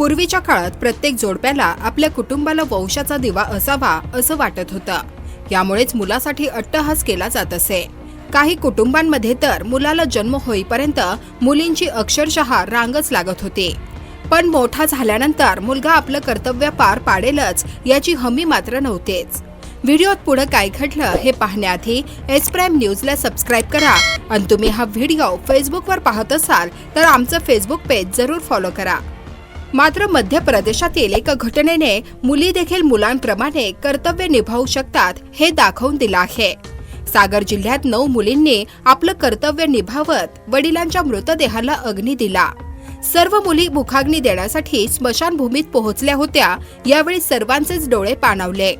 पूर्वीच्या काळात प्रत्येक जोडप्याला आपल्या कुटुंबाला वंशाचा दिवा असावा असं वाटत होतं. यामुळेच मुलासाठी अट्टहास केला जात असे. काही कुटुंबांमध्ये तर मुलाला जन्म होईपर्यंत मुलींची अक्षरशः रांगच लागत होती. पण मोठा झाल्यानंतर मुलगा आपलं कर्तव्य पार पाडेलच याची हमी मात्र नव्हतीच. व्हिडिओत पुढे काय घडलं हे पाहण्याआधी एस प्राईम न्यूजला सबस्क्राईब करा आणि तुम्ही हा व्हिडिओ फेसबुकवर पाहत असाल तर आमचं फेसबुक पेज जरूर फॉलो करा. मात्र मध्य प्रदेशातील एका घटनेने मुली देखील मुलांप्रमाणे कर्तव्य निभावू शकतात हे दाखवून दिलं आहे. सागर जिल्ह्यात नऊ मुलींनी आपलं कर्तव्य निभावत वडिलांच्या मृतदेहाला अग्नी दिला. सर्व मुली मुखाग्नी देण्यासाठी स्मशानभूमीत पोहोचल्या होत्या यावेळी सर्वांचेच डोळे पाणावले.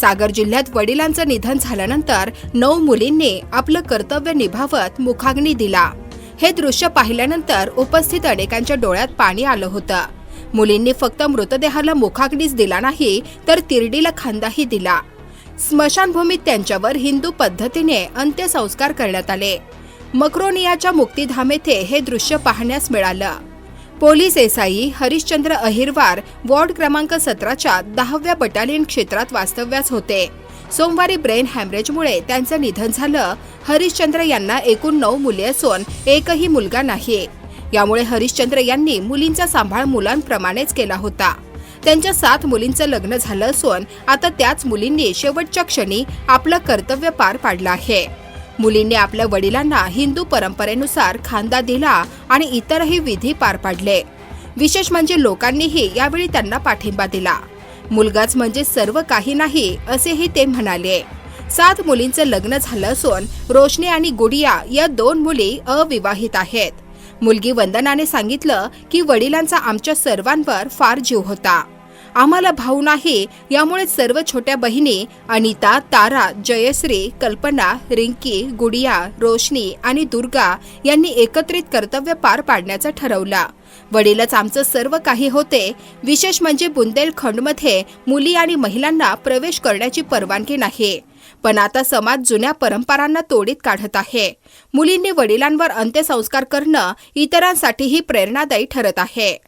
सागर जिल्ह्यात वडिलांचं निधन झाल्यानंतर नऊ मुलींनी आपलं कर्तव्य निभावत मुखाग्नी दिला. हे दृश्य पाहिल्यानंतर उपस्थित अनेकांच्या डोळ्यात पाणी आलं होतं. मुलींनी फक्त मृतदेहाला मुखाग्नीच दिला नाही तर तिरडीला खांदाही दिला. स्मशानभूमीत त्यांच्यावर हिंदू पद्धतीने अंत्यसंस्कार करण्यात आले. मक्रोनियाच्या मुक्तीधाम येथे हे दृश्य पाहण्यास मिळालं. Police SI Harishchandra Ahirwar ward क्रमांक सतराच्या दहाव्या बटालियन क्षेत्रात वास्तव्यास होते. सोमवारी ब्रेन हॅमरेजमुळे त्यांचं निधन झालं. हरिश्चंद्र यांना एकूण नऊ मुले असून एकही मुलगा नाही. यामुळे हरिश्चंद्र यांनी मुलींचा सांभाळ मुलांप्रमाणेच केला होता. त्यांच्या सात मुलींचं लग्न झालं असून आता त्याच मुलींनी शेवटच्या क्षणी आपलं कर्तव्य पार पाडलं आहे. मुलींनी आपल्या वडिलांना हिंदू परंपरेनुसार खांदा दिला आणि इतरही विधी पार पाडले. विशेष म्हणजे लोकांनीही यावेळी त्यांना पाठिंबा दिला. मुलगाच म्हणजे सर्व काही नाही असेही ते म्हणाले. सात मुलींचं लग्न झालं असून रोशनी आणि गुडिया या दोन मुली अविवाहित आहेत. मुलगी वंदनाने सांगितलं की वडिलांचा आमच्या सर्वांवर फार जीव होता. आम्हाला भाऊ नाही यामुळे सर्व छोट्या बहिणी अनिता तारा जयश्री कल्पना रिंकी गुडिया रोशनी आणि दुर्गा यांनी एकत्रित कर्तव्य पार पाडण्याचा ठरवला. वडीलच आमचं सर्व काही होते विशेष म्हणजे बुंदेलखंडमध्ये मुली आणि महिलांना प्रवेश करण्याची परवानगी नाही. पण आता समाज जुन्या परंपरांना तोडीत काढत आहे. मुलींनी वडिलांवर अंत्यसंस्कार करणं इतरांसाठीही प्रेरणादायी ठरत आहे.